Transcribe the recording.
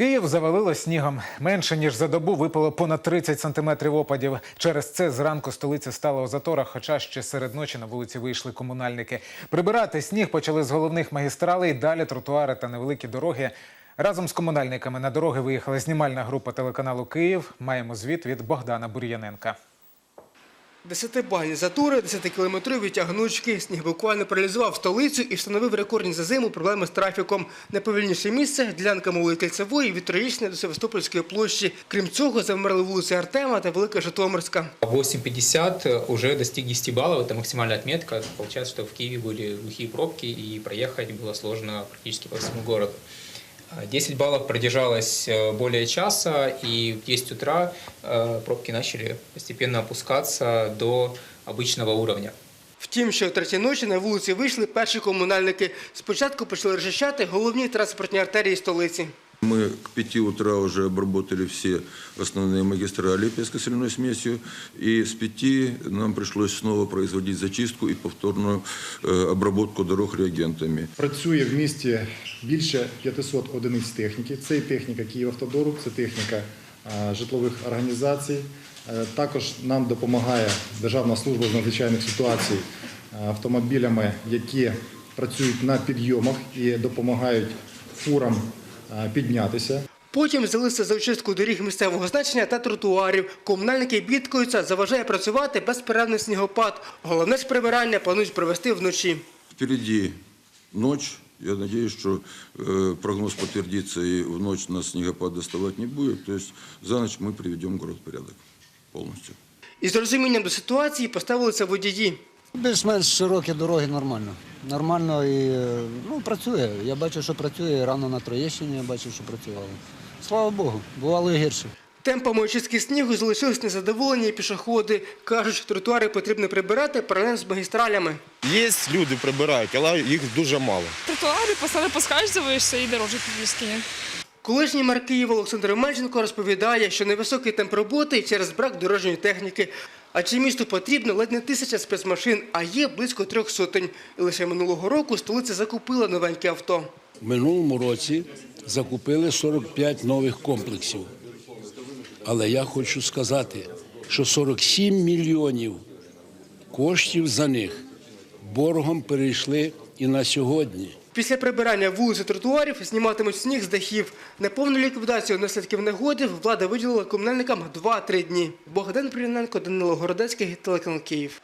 Київ завалило снігом. Менше ніж за добу випало понад 30 сантиметрів опадів. Через це зранку столиця стала у заторах, хоча ще серед ночі на вулиці вийшли комунальники. Прибирати сніг почали з головних магістралей, далі тротуари та невеликі дороги. Разом з комунальниками на дороги виїхала знімальна група телеканалу Київ. Маємо звіт від Богдана Бур'яненка. Десятибальні затори, 10-кілометрові тягнучки. Сніг буквально паралізував столицю і встановив рекордні за зиму проблеми з трафіком. Найповільніше місце – ділянка Малої Кільцевої від Троєщини до Севастопольської площі. Крім цього, завмерли вулиці Артема та Велика Житомирська. 8.50 уже достиг 10 баллов, это максимальная отметка. Получается, что в Киеве были глухие пробки и проехать было сложно практически по всему городу. А 10 баллов продержалось э, более часа, и в 10 утра э, пробки начали постепенно опускаться до обычного уровня. Втім, що о третій ночі на вулиці вийшли перші комунальники. Спочатку почали розчищати головні транспортні артерії столиці. Мы к 5 утра уже обработали все основные магистрали пескосоляной смесью, и с 5 нам пришлось снова производить зачистку и повторную э, обработку дорог реагентами. Працює в місті більше 500 одиниць техніки. Це і техніка Київавтодору, це техніка е, житлових організацій. Е, Також нам допомагає Державна служба з надзвичайних ситуацій е, автомобілями, які працюють на підйомах і допомагають фурам е, піднятися. Потім взялися за очистку доріг місцевого значення та тротуарів. Комунальники бідкаються, заважає працювати безперервний снігопад. Головне ж прибирання планують провести вночі. Впереди ночь. Я надеюсь, что э, прогноз подтвердится, и в ночь нас снегопад доставать не будет. То есть за ночь мы приведем город в порядок полностью. Із розумінням до ситуації поставилися водії. Більш-менш широкі дороги нормально. Нормально і е, ну, працює. Я бачу, що працює. Рано на Троєщині я бачив, що працювало. Слава Богу, бувало і гірше. Темпами очистки снігу залишились незадоволені і пішоходи. Кажуть, тротуари потрібно прибирати паралельно з магістралями. Є люди прибирають, але їх дуже мало. тротуари, посади поскальзуєшся і дорожі підвізки. Колишній мер Києва Олександр Мельченко розповідає, що невисокий темп роботи через брак дорожньої техніки. А чи місту потрібно ледь не тисяча спецмашин, а є близько трьох сотень. І лише минулого року столиця закупила новеньке авто. В минулому році закупили 45 нових комплексів. Але я хочу сказати, що 47 мільйонів коштів за них боргом перейшли і на сьогодні. Після прибирання вулиць і тротуарів зніматимуть сніг з дахів. На повну ліквідацію наслідків негоди влада виділила комунальникам 2-3 дні. Богдан Пряненко, Данило Городецький, телеканал Київ.